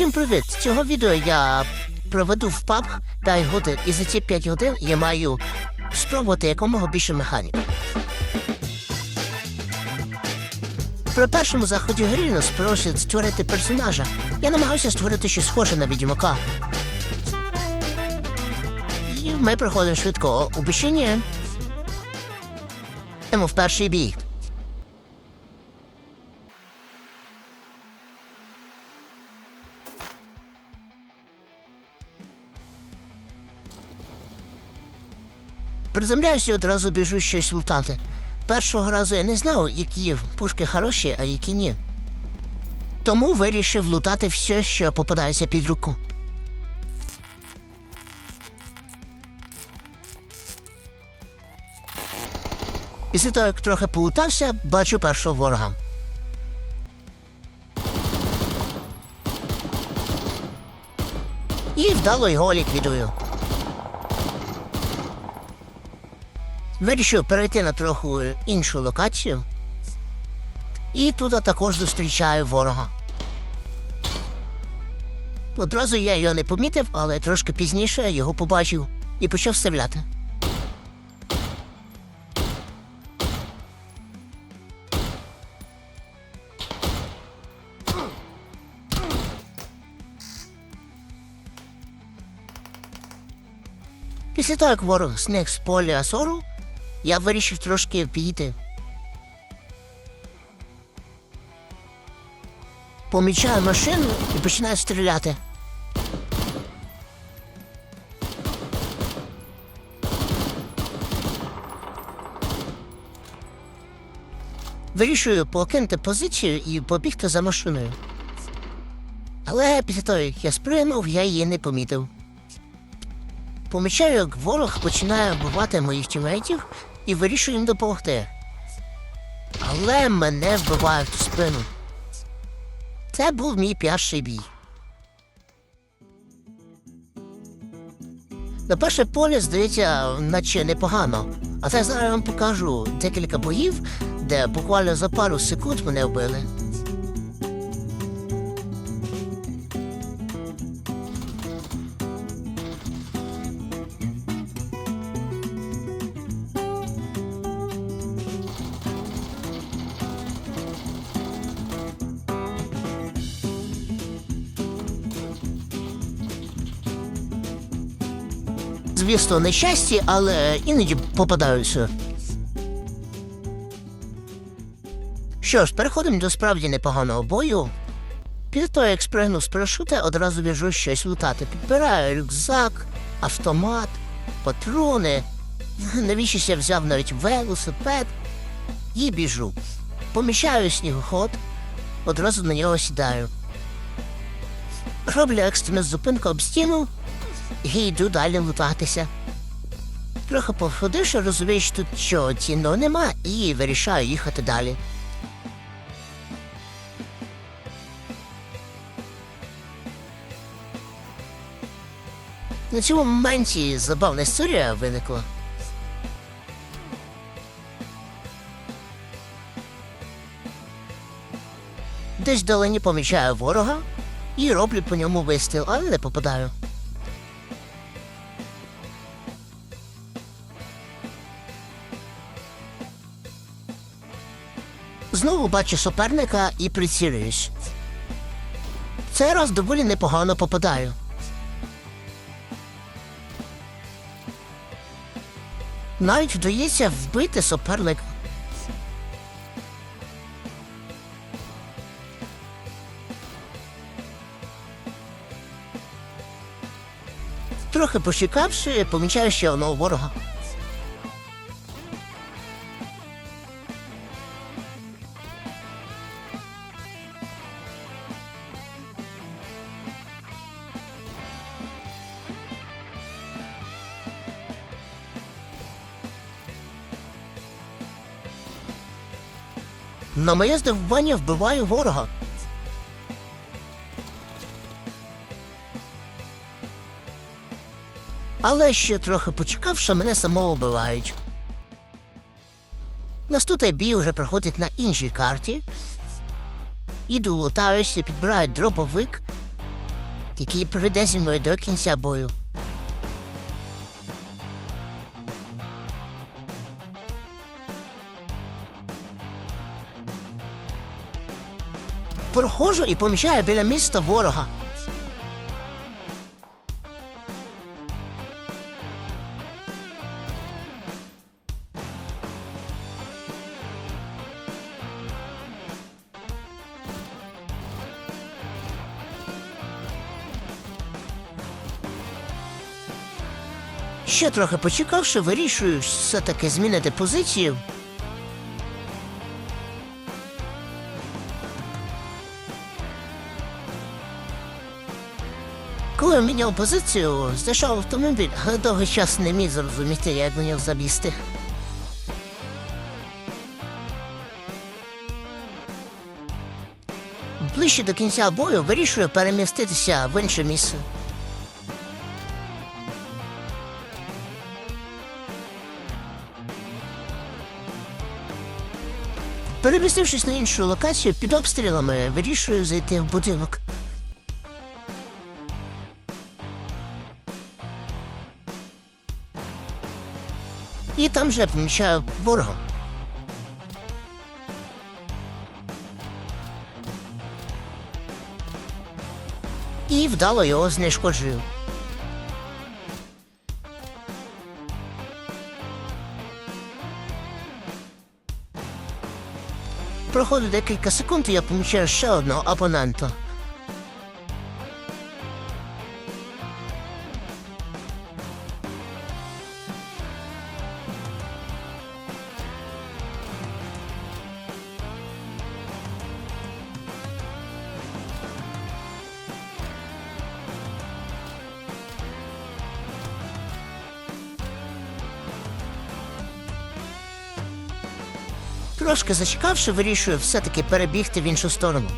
Всім привіт! Цього відео я проведу в паб 5 годин, і за ці 5 годин я маю спробувати якомога більше механік. При першому заході гри нас просять створити персонажа. Я намагався створити щось схоже на відьмака. І ми проходимо швидко у бічині. Йдемо в перший бій. Приземляюся і одразу біжу щось лутати. Першого разу я не знав, які пушки хороші, а які ні. Тому вирішив лутати все, що попадається під руку. Після того, як трохи полутався, бачу першого ворога. І вдало його ліквідую. Вирішив перейти на трохи іншу локацію. І тут також зустрічаю ворога. Одразу я його не помітив, але трошки пізніше його побачив і почав стріляти. Після того, як ворог зник з поля Асору, я вирішив трошки підійти. Помічаю машину і починаю стріляти. Вирішую покинути позицію і побігти за машиною. Але після того, як я спригнув, я її не помітив. Помічаю, як ворог починає вбивати моїх тімейтів і вирішую їм допомогти. Але мене вбивають в спину. Це був мій перший бій. На перше поле, здається, наче непогано. А це зараз я вам покажу декілька боїв, де буквально за пару секунд мене вбили. Звісно, нещасті, але іноді попадаються. Що ж, переходимо до справді непоганого бою. Після того, як спригнув з парашута, одразу біжу щось лутати. Підбираю рюкзак, автомат, патрони. Навіщось я взяв навіть велосипед і біжу. Поміщаю снігоход, одразу на нього сідаю. Роблю екстрену зупинку об стіну і йду далі лутатися. Трохи походивши, розумію, що тут що цінного нема, і вирішаю їхати далі. На цьому моменті забавна історія виникла. Десь вдалині помічаю ворога і роблю по ньому вистріл, але не попадаю. Знову бачу суперника і прицілююсь. Цей раз доволі непогано попадаю. Навіть вдається вбити суперника. Трохи почекавши, помічаю ще одного ворога. На моє здивування вбиваю ворога. Але ще трохи почекавши, мене самого вбивають. Наступний бій вже проходить на іншій карті. Іду лутаюся, підбираю дробовик який приведе зі мною до кінця бою. Проходжу і помічаю біля міста ворога. Ще трохи почекавши, вирішую все-таки змінити позицію. Коли міняв позицію, знайшов автомобіль, але довгий час не міг зрозуміти, як нього залізти. Ближче до кінця бою вирішую переміститися в інше місце. Перемістившись на іншу локацію, під обстрілами вирішую зайти в будинок. Там вже помічаю ворога. І вдало його знешкоджую. Проходить декілька секунд, і я помічаю ще одного опонента. Трошки зачекавши, вирішую все-таки перебігти в іншу сторону.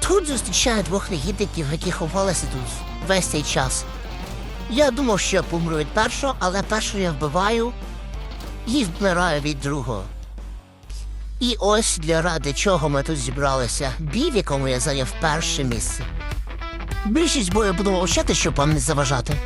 Тут зустрічаю двох негідників, які ховалися тут весь цей час. Я думав, що я помру від першого, але першого я вбиваю і вмираю від другого. І ось для ради чого ми тут зібралися. Бій, в якому я зайняв перше місце. Більшість бою буду мовчати, щоб вам не заважати.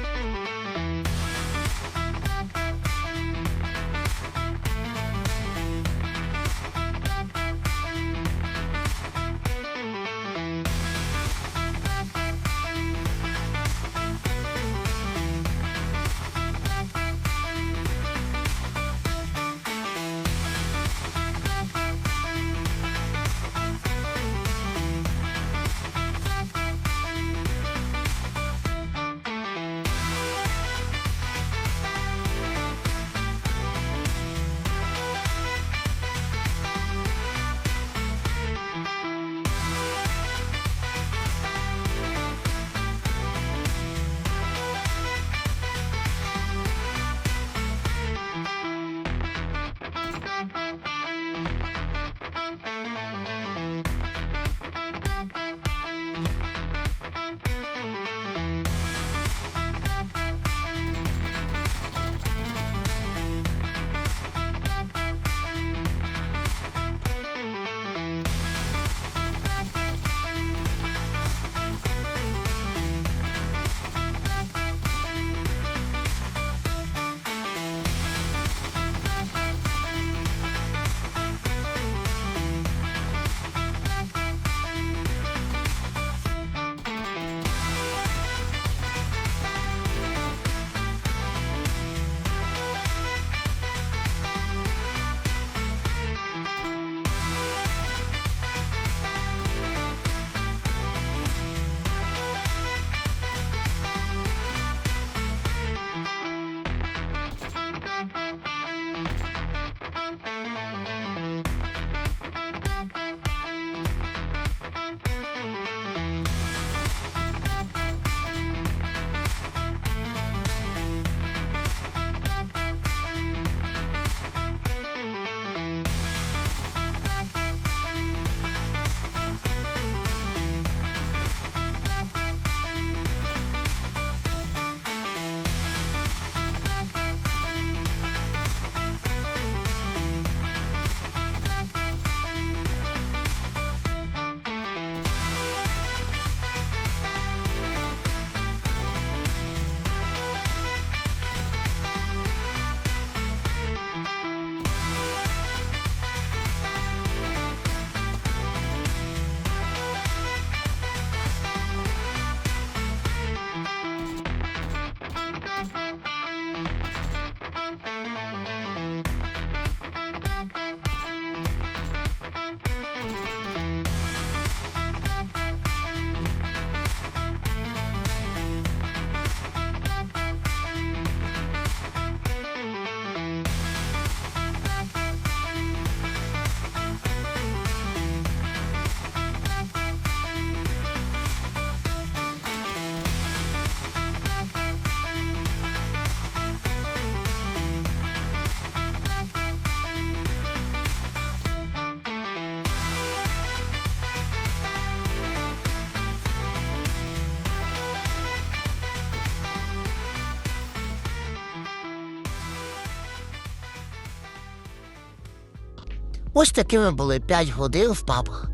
Ось такими були 5 годин в пабах.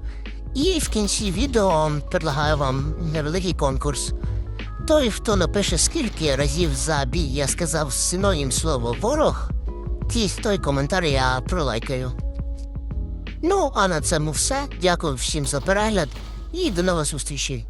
І в кінці відео предлагаю вам невеликий конкурс. Той, хто напише, скільки разів за бій я сказав синонім слово ворог, ті той коментар я пролайкаю. Ну, а на цьому все. Дякую всім за перегляд і до нових зустрічей.